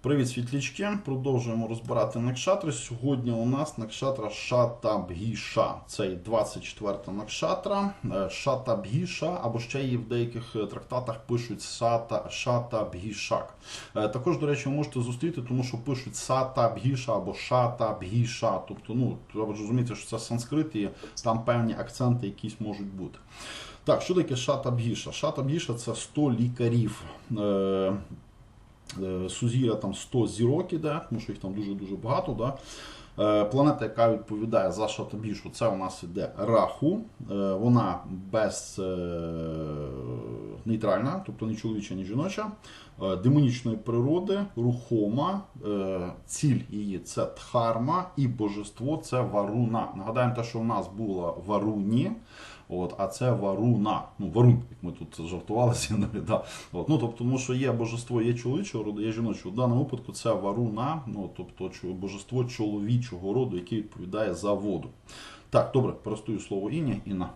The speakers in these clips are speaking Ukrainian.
Привіт, світлячки. Продовжуємо розбирати накшатри. Сьогодні у нас накшатра Шатабгіша. Це і 24 накшатра. Е, Шатабгіша, або ще її в деяких е, трактатах пишуть Сата, Шатабгішак. Е, Також, до речі, ви можете зустріти, тому що пишуть Сатабгіша або Шатабгіша. Тобто, ну, треба розуміти, що це санскрит і там певні акценти якісь можуть бути. Так, що таке Шатабгіша? Шатабгіша це 100 лікарів. Е, Сузір'я там 100 зірок іде, тому що їх там дуже-дуже багато. Да? Е, Планета, яка відповідає за Шатабішу, це у нас іде Раху. Е, Вона без нейтральна, тобто ні чоловіча, ні жіноча, демонічної природи, рухома, ціль її це Дхарма і божество це Варуна. Нагадаємо те, що в нас було Варуні. От, а це Варуна. Ну, Варун, як ми тут жартувалися. навіть, Да. От, ну, тобто, тому що є божество, є чоловічого роду, є жіночого. В даному випадку це Варуна, ну, тобто божество чоловічого роду, яке відповідає за воду. Так, добре, простую слово Іння. Інна.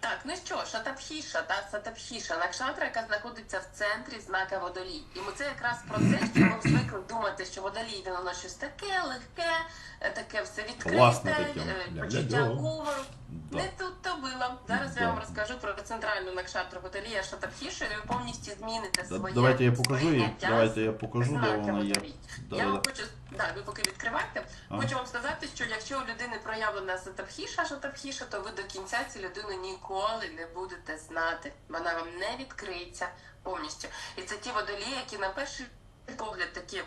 Так, ну що, Шатабхіша, та Сатабхіша, накшатра, яка знаходиться в центрі знака водолій. І ми це якраз про те, що ми звикли думати, що водолій він воно щось таке легке, е, таке все відкрите, е, почуття гумору. Да. Не тут то було. Зараз Да. я вам розкажу про центральну накшатру водолія Шатабхішу, і ви повністю зміните Да- своє Давайте я покажу її. Давайте я покажу, де вона є. Я да, вам да. хочу, да, ви поки відкривайте, А. хочу вам сказати, що якщо у людини проявлена сатапхіша, шатапхіша, то ви до кінця цю людину ніколи не будете знати. Вона вам не відкриється повністю. І це ті водолії, які на перший погляд такі.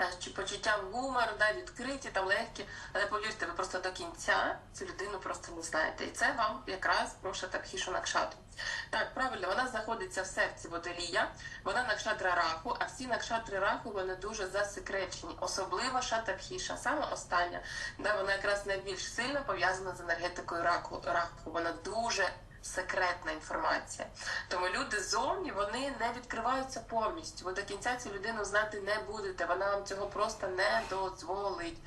е, Чи почуттям гумору, да, відкриті, там легкі, але повірте, ви просто до кінця цю людину просто не знаєте. І це вам якраз про шатапхішу накшату. Так, правильно, вона знаходиться в серці водолія, вона накшатра раху, а всі накшатри раху вони дуже засекречені, особливо шатабхіша, саме остання, де вона якраз найбільш сильно пов'язана з енергетикою раку. раху. Вона дуже секретна інформація. Тому люди зовні вони не відкриваються повністю. Ви до кінця цю людину знати не будете. Вона вам цього просто не дозволить.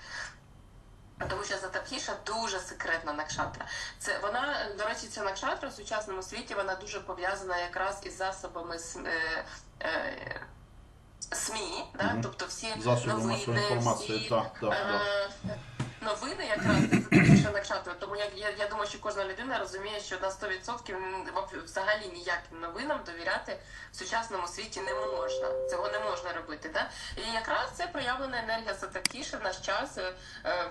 Тому що Затапхіша дуже секретна накшатра. Це вона, до речі, ця накшатра в сучасному світі вона дуже пов'язана якраз із засобами е, е, СМІ, да? Мгм. тобто всі Засоби новини, інформації, всі, так, так, е, новини якраз це Тому я, я, я думаю, що кожна людина розуміє, що на 100% в- взагалі ніяким новинам довіряти в сучасному світі не можна. Цього не можна робити. Да? І якраз це проявлена енергія Сатакіши в наш час, е,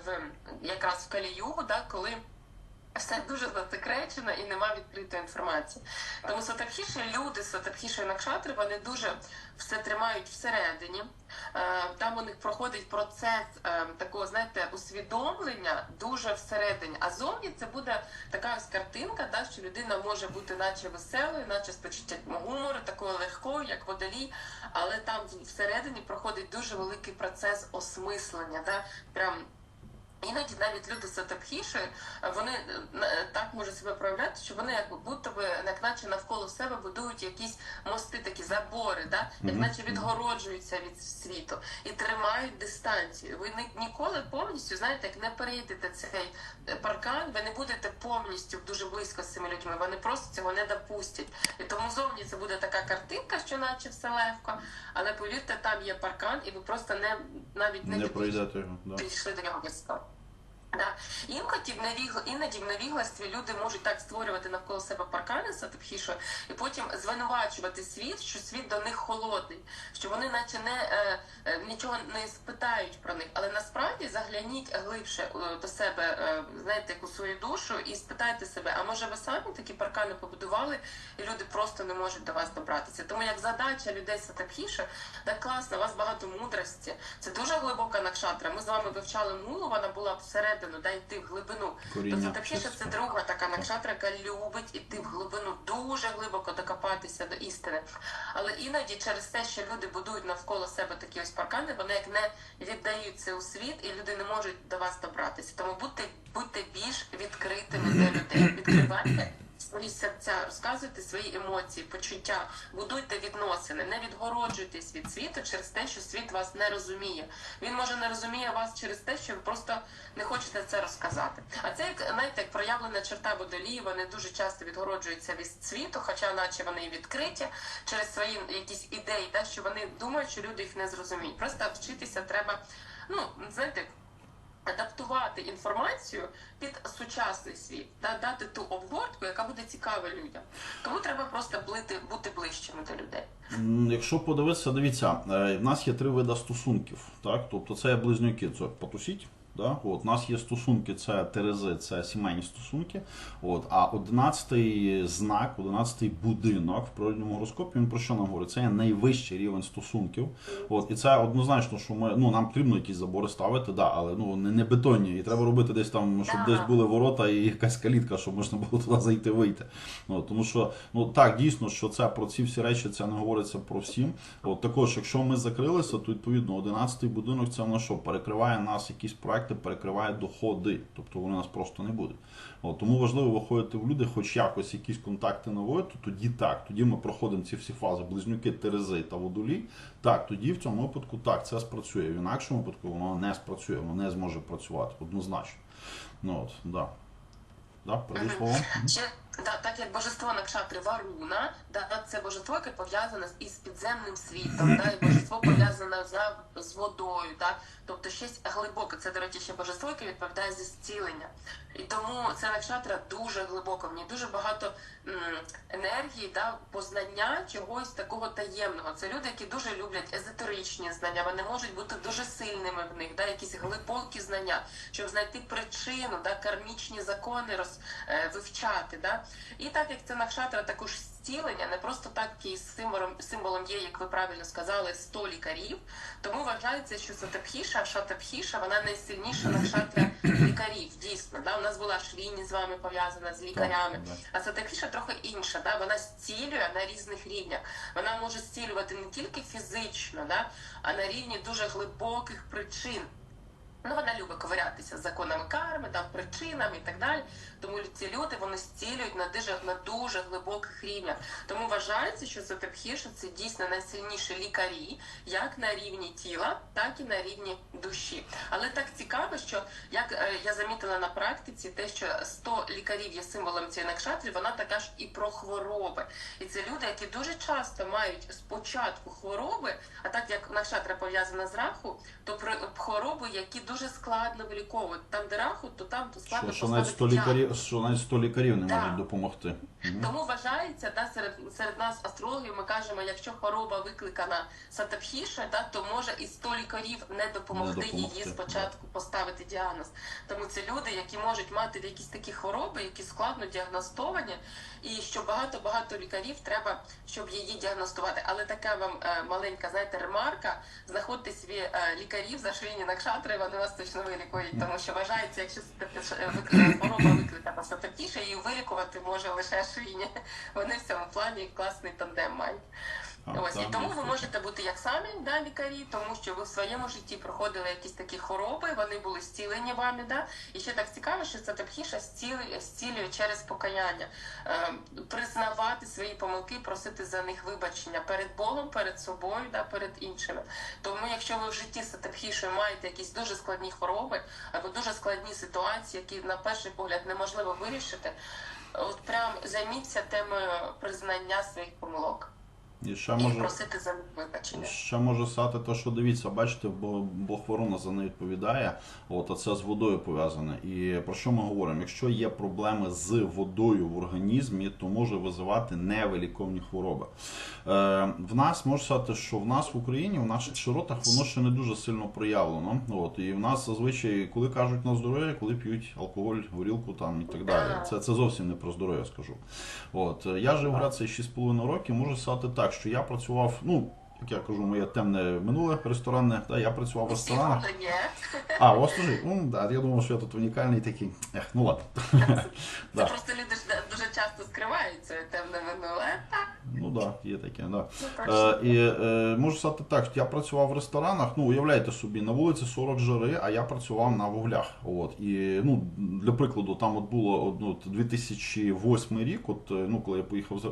в якраз в Каліюгу, да, коли. Все дуже засекречено і нема відкритої інформації. Тому сатапхіші люди з сатапхішою накшатри вони дуже все тримають всередині. Е, Там у них проходить процес е, такого, знаєте, усвідомлення дуже всередині. А зовні це буде така ось картинка, да, що людина може бути наче веселою, наче з почуттям гумору, такою легкою, як водолій, але там всередині проходить дуже великий процес осмислення. Да, прям Іноді навіть люди з сатапхішою, вони е, так можуть себе проявляти, що вони як будто би як наче навколо себе будують якісь мости, такі забори, да? як наче відгороджуються від світу і тримають дистанцію. Ви ні- ніколи повністю знаєте, як не перейдете цей е, паркан, ви не будете повністю дуже близько з цими людьми. Вони просто цього не допустять. І тому зовні це буде така картинка, що наче все легко, але повірте, там є паркан, і ви просто не навіть не, Не підійшли до нього близько. Да. Іноді в невіг... іноді в невігластві люди можуть так створювати навколо себе паркани сатипхішою і потім звинувачувати світ, що світ до них холодний, що вони наче не е, е, нічого не спитають про них. Але насправді загляніть глибше е, до себе, е, знаєте, як у свою душу, і спитайте себе, а може ви самі такі паркани побудували, і люди просто не можуть до вас добратися. Тому як задача людей сатипхіша, так класно, у вас багато мудрості. Це дуже глибока накшатра. Ми з вами вивчали мулу, вона була всередину, да, йти в глибину. Коріння. То Сатапхіша це друга така накшатра, яка любить іти в глибину, дуже глибоко докопатися до істини. Але іноді через те, що люди будують навколо себе такі ось паркани, вони як не віддаються у світ, і люди не можуть до вас добратися. Тому будьте, будьте більш відкритими для людей. Відкривайте свої серця, розказуйте свої емоції, почуття, будуйте відносини, не відгороджуйтесь від світу через те, що світ вас не розуміє. Він може не розуміє вас через те, що ви просто не хочете це розказати. А це як знаєте, як проявлена черта водолії, вони дуже часто відгороджуються від світу, хоча наче вони відкриті через свої якісь ідеї, та що вони думають, що люди їх не зрозуміють. Просто вчитися треба, ну знаєте адаптувати інформацію під сучасний світ та дати ту обгортку, яка буде цікава людям. Тому треба просто блити, бути ближчими до людей. Якщо подивитися, дивіться, е, в нас є три види стосунків. Так? Тобто це близнюки, це потусіть. Да? От, у нас є стосунки, це терези, це сімейні стосунки. От, а одинадцятий знак, одинадцятий будинок в природньому гороскопі, він про що нам говорить? Це є найвищий рівень стосунків. От, і це однозначно, що ми, ну, нам потрібно якісь забори ставити, да, але ну, не, не бетонні. І треба робити десь там, щоб Да. десь були ворота і якась калітка, щоб можна було туди зайти вийти. Ну, тому що, ну так, дійсно, що це про ці всі речі це не говориться про всім. От також, якщо ми закрилися, то відповідно 11-й будинок це воно що перекриває нас якісь проекти, перекриває доходи, тобто вони нас просто не будуть. От, тому важливо виходити в люди, хоч якось якісь контакти наводити, тоді так, тоді ми проходимо ці всі фази, близнюки, терези та водолій. Так, тоді в цьому випадку так, це спрацює. В інакшому випадку воно не спрацює, воно не зможе працювати однозначно. Ну от, да. Да, передаю слово. Да, так як божество Накшатри Варуна, да, це божество, яке пов'язане із підземним світом, да, і божество пов'язане за, з водою, да, тобто щось глибоке. Це, до речі, ще божество, яке відповідає за зцілення. І тому це Накшатра дуже глибоко. В ній дуже багато енергії, да, познання чогось такого таємного. Це люди, які дуже люблять езотеричні знання. Вони можуть бути дуже сильними в них, да, якісь глибокі знання, щоб знайти причину, да, кармічні закони роз, е, вивчати. Да. І так як це Накшатра також зцілення, не просто так і символом, символом є, як ви правильно сказали, 100 лікарів. Тому вважається, що Сатапхіша, Шатапхіша, вона найсильніша накшатра лікарів. Дійсно, да? у нас була Швіні з вами пов'язана з лікарями. А Сатапхіша трохи інша, да? вона зцілює на різних рівнях. Вона може зцілювати не тільки фізично, да? а на рівні дуже глибоких причин. Ну, вона любить ковирятися з законами карми, там причинами і так далі. Тому ці люди вони зцілюють на дуже на дуже глибоких рівнях. Тому вважається, що Сатепхіша це дійсно найсильніші лікарі, як на рівні тіла, так і на рівні душі. Але так цікаво, що як е, я замітила на практиці, те, що 100 лікарів є символом цієї накшатрі, вона така ж і про хвороби. І це люди, які дуже часто мають спочатку хвороби, а так як накшатра пов'язана з раху, то про хвороби, які дуже складно виліковують. Там, де раху, то там то складно Що, що навіть 100 поставити діагноз. лікарів, що навіть 100 лікарів не Да. можуть допомогти. Тому вважається, да, серед, серед нас астрологів ми кажемо, якщо хвороба викликана сатапхіша, да, то може і 100 лікарів не допомогти, Не допомогти, її спочатку поставити діагноз. Тому це люди, які можуть мати якісь такі хвороби, які складно діагностовані, і що багато-багато лікарів треба, щоб її діагностувати. Але така вам е, маленька, знаєте, ремарка, знаходьте собі е, лікарів за швійні накшатри, вони вас точно вилікують, тому що вважається, якщо е, хвороба викликана сатапхіша, її вилікувати може лише швійні. Вони в цьому плані класний тандем мають. Ось і тому ви можете бути як самі да, лікарі, тому що ви в своєму житті проходили якісь такі хвороби, вони були зцілені вами. Да? І ще так цікаво, що це тепхіша зцілює, через покаяння, е, признавати свої помилки, просити за них вибачення перед Богом, перед собою, да, перед іншими. Тому, якщо ви в житті з тепхішою маєте якісь дуже складні хвороби або дуже складні ситуації, які на перший погляд неможливо вирішити, от прям займіться темою признання своїх помилок І ще і може, просити за вибачення. ще може стати те, що дивіться, бачите, бо Бог ворона за неї відповідає, от, а це з водою пов'язане. І про що ми говоримо? Якщо є проблеми з водою в організмі, то може визивати невиліковні хвороби. Е, в нас можна сказати, що в нас в Україні, в наших широтах, воно ще не дуже сильно проявлено. От, і в нас зазвичай, коли кажуть на здоров'я, коли п'ють алкоголь, горілку там і так далі. Це, це зовсім не про здоров'я, скажу. От, я жив в Греції 6,5 років, можу сказати так, що я працював, ну, як я кажу, моє темне минуле ресторанне, да, я працював в ресторанах. А, у вас теж? Ну, да, я думав, що я тут унікальний такий. Ех, ну ладно. Це Да. просто люди дуже часто скривають своє темне минуле. Так. Ну Ну так, да, є таке, да. Ну. Е, і е, можу сказати так, що я працював в ресторанах. Ну, уявляйте собі, на вулиці 40 жари, а я працював на вуглях. От і ну для прикладу, там от було ну, от 2008 рік. От е, ну коли я поїхав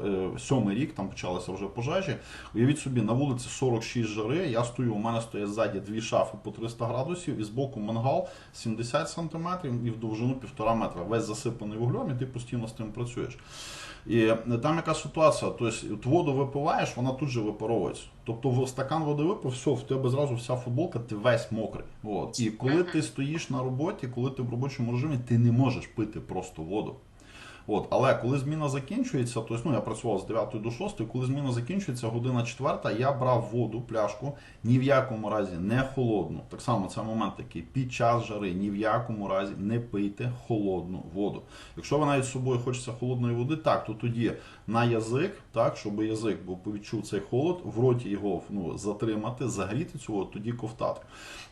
е, рік, там почалися вже пожежі. Уявіть собі, на вулиці 46 жари. Я стою, у мене стоять ззаді дві шафи по 300 градусів, і збоку мангал 70 сантиметрів і в довжину півтора метра. Весь засипаний вуглем, і ти постійно з тим працюєш. І там яка ситуація? Тобто воду випиваєш, вона тут же випаровується. Тобто в стакан води випив, все, в тебе зразу вся футболка, ти весь мокрий. От. І коли ти стоїш на роботі, коли ти в робочому режимі, ти не можеш пити просто воду. От, але коли зміна закінчується, тобто, ну я працював з 9 до 6, коли зміна закінчується, година 4, я брав воду, пляшку, ні в якому разі не холодну. Так само це момент такий, під час жари ні в якому разі не пийте холодну воду. Якщо ви навіть з собою хочеться холодної води, так, то тоді на язик, так, щоб язик бо відчув цей холод, в роті його ну, затримати, загріти цю воду, тоді ковтати.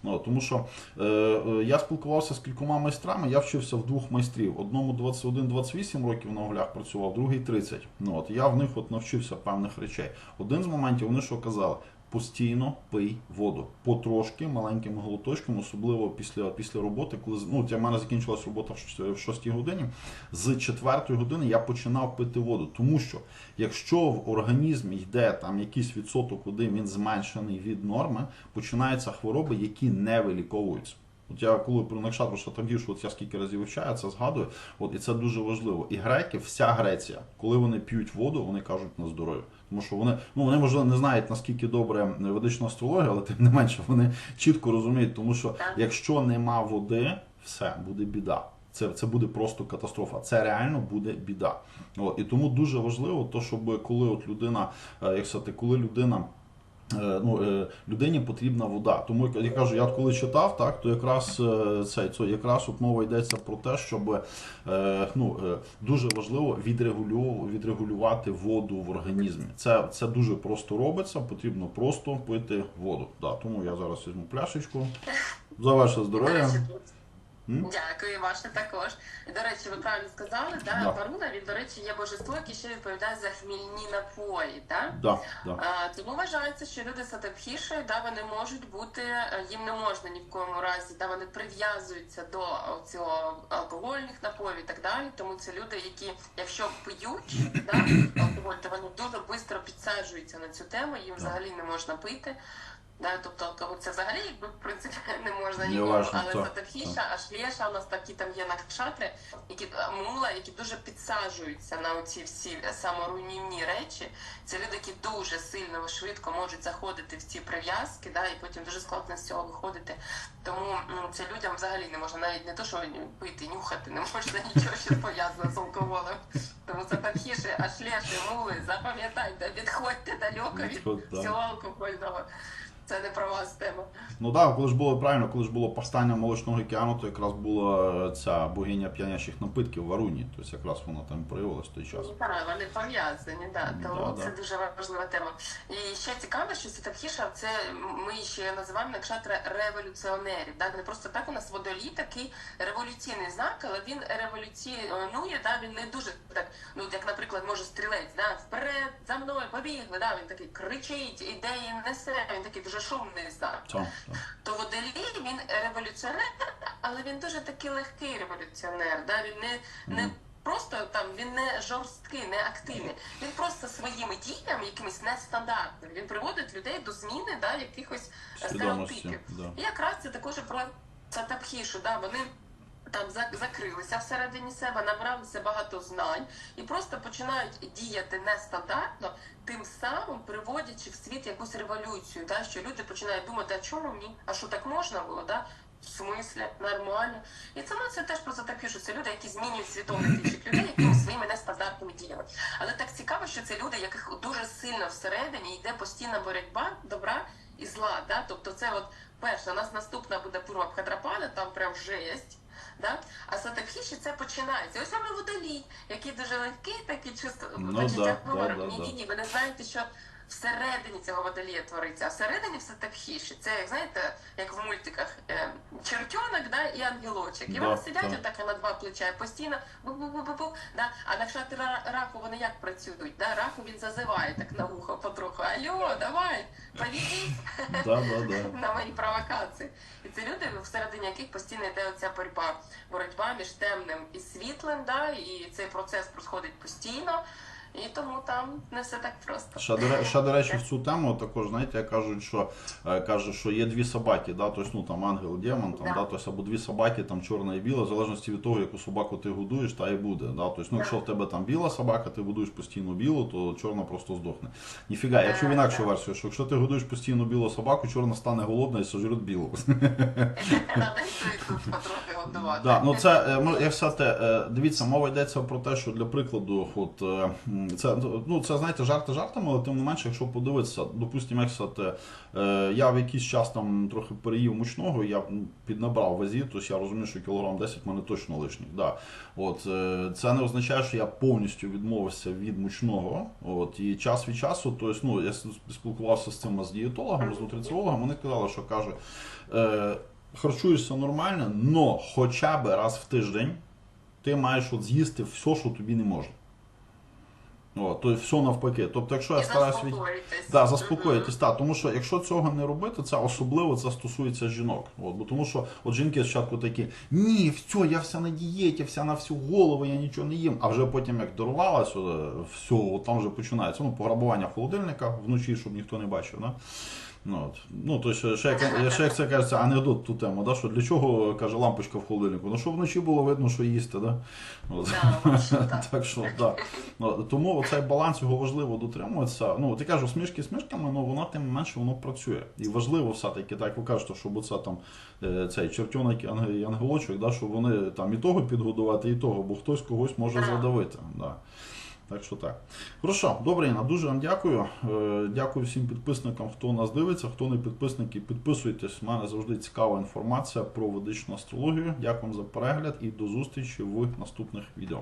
Ну, тому що е, е, я спілкувався з кількома майстрами, я вчився в двох майстрів. Одному 21-28 років на углях працював, другий 30. Ну, от, я в них от навчився певних речей. Один з моментів вони що казали? Постійно пий воду. Потрошки, маленькими глоточками, особливо після, після роботи, коли ну, у мене закінчилась робота в 6 в 6 годині. З 4 години я починав пити воду. Тому що якщо в організмі йде там якийсь відсоток води, він зменшений від норми, починаються хвороби, які не виліковуються. От я коли про Накшатру Шатагішу, от я скільки разів вивчаю, це згадую. От і це дуже важливо. І греки, вся Греція, коли вони п'ють воду, вони кажуть на здоров'я. Тому що вони, ну вони можливо не знають наскільки добре ведична астрологія, але тим не менше вони чітко розуміють, тому що якщо нема води, все буде біда. Це, це буде просто катастрофа. Це реально буде біда. От, і тому дуже важливо, то, щоб коли от людина, е, як сказати, коли людина. Е, Ну, е, людині потрібна вода. Тому я кажу, я коли читав, так то якраз е, це, це якраз от мова йдеться про те, щоб ну, дуже важливо відрегулювати воду в організмі. Це, це дуже просто робиться, потрібно просто пити воду. Да, тому я зараз візьму пляшечку. За ваше здоров'я. Дякую, ваше також. До речі, ви правильно сказали, да? Да. Варуна, він, до речі, є божество, яке ще відповідає за хмільні напої. Да? Да, да. А, тому вважається, що люди сатапхіші, да, вони можуть бути, е, їм не можна ні в коєму разі, да, вони прив'язуються до цього алкогольних напоїв і так далі. Тому це люди, які, якщо п'ють да, алкоголь, то вони дуже швидко підсаджуються на цю тему, їм взагалі не можна пити. Да, тобто алкоголь це взагалі якби в принципі не можна нікому, але так, сатапхіша, аж лєша, у нас такі там є накшатри, які мула, які дуже підсаджуються на оці всі саморуйнівні речі. Це люди, які дуже сильно швидко можуть заходити в ці прив'язки, да, і потім дуже складно з цього виходити. Тому це людям взагалі не можна навіть не то, що пити, нюхати, не можна нічого що пов'язано з алкоголем. Тому це такіше, аж лєші, мули, запам'ятайте, відходьте далеко від всього алкогольного. Це не про вас тема. Ну так, да, коли ж було правильно, коли ж було повстання молочного океану, то якраз була ця богиня п'янячих напитків в Аруні. Тобто якраз вона там проявилась в той час. Так, вони пов'язані, да. тому Да, це да. дуже важлива тема. І ще цікаво, що Ситабхіша це ми ще називаємо накшатра революціонерів. Да? Не просто так у нас водолій такий революційний знак, але він революціонує, да? він не дуже так, ну як, наприклад, може стрілець, да? вперед, за мною, побігли, да? він такий кричить, ідеї несе, він такий дуже шумний знак. То. То водолій він революціонер, але він дуже такий легкий революціонер. Да? Він не, не просто там він не жорсткий, не активний. Він просто своїми діями, якимись нестандартними, він приводить людей до зміни да, якихось стереотипів. Да. І якраз це також про про Сатапхішу, да, вони там закрилися всередині себе, набралися багато знань і просто починають діяти нестандартно, тим самим приводячи в світ якусь революцію, да, що люди починають думати, а чому ні? А що так можна було? Да? В смислі, нормально. І це ну, це теж про Сатапхішу. Це люди, які змінюють світогляд інших людей якимись своїми нестандартними діями. Але так цікаво, що це люди, яких дуже сильно всередині йде постійна боротьба добра і зла. Да? Тобто, це от перша, у нас наступна буде Пурва Бхадрапана, там прям жесть. Да? А сатахіші це починається. Ось саме водолій, який дуже легкий, такий чисто Ну, почуття да, да, да, ні, ні, ні. Ви не знаєте, що всередині цього водолія твориться, а всередині все тапхіше. Це як знаєте, як в мультиках е, чертенок да, і ангелочок. І Да, вони сидять так. отак на два плеча і постійно бу-бу-бу-бу-бу. Да? А на шати раку вони як працюють? Да? Раку він зазиває так на вухо потроху. Алло, давай, повідіть Да, да, да. на мої провокації. І це люди, всередині яких постійно йде оця боротьба. Боротьба між темним і світлим, да? і цей процес проходить постійно. І тому там не все так просто. Ще до, ре- ще, до речі, в цю тему також, знаєте, кажуть, що е, каже, що є дві собаки, да, тобто, ну там ангел, демон, там, Да. да, тобто, або дві собаки, там чорна і біла, в залежності від того, яку собаку ти годуєш, та і буде. Да, тобто, ну, якщо в тебе там біла собака, ти годуєш постійно білу, то чорна просто здохне. Ніфіга, я чув Е, інакшу да. версію, що якщо ти годуєш постійно білу собаку, чорна стане голодна і сожруть білу. Треба тут потрохи годувати. Да, ну це е, ну, як сказати, е, дивіться, мова йдеться про те, що для прикладу, от е, м, це ну це знаєте, жарти жартами, але тим не менше, якщо подивитися, допустимо, як е, я в якийсь час там трохи переїв мучного, я піднабрав вазі, тобто я розумію, що кілограм 10 в мене точно лишніх. Да. От е, це не означає, що я повністю відмовився від мучного. От і час від часу, тобто, ну я спілкувався з цим з дієтологом, з нутриціологом, вони казали, що каже. Е, харчуєшся нормально, но хоча б раз в тиждень ти маєш от з'їсти все, що тобі не можна. О, то все навпаки. Тобто, якщо я стараюсь від... Да, заспокоїтись, та, тому що якщо цього не робити, це особливо це стосується жінок. От, бо тому що от жінки спочатку такі, ні, все, я вся на дієті, вся на всю голову, я нічого не їм. А вже потім як дорвалася, все, от там вже починається. Ну, пограбування холодильника вночі, щоб ніхто не бачив. Да? Ну, от. ну то ще, ще, як, ще як це кажеться, анекдот ту тему, да? що для чого каже лампочка в холодильнику? Ну, щоб вночі було видно, що їсти, да? От. Да, так. Так що, да. Ну, тому цей баланс його важливо дотримуватися. Ну, я кажу, смішки смішками, але воно тим менше воно працює. І важливо все-таки, так як ви кажете, щоб оце там е, цей чертенок і і ангелочок, да, щоб вони там і того підгодувати, і того, бо хтось когось може Да. задавити. Да. Так що так. Хорошо, добре, Інна, дуже вам дякую. Е, Дякую всім підписникам, хто нас дивиться, хто не підписники, підписуйтесь. У мене завжди цікава інформація про ведичну астрологію. Дякую вам за перегляд і до зустрічі в наступних відео.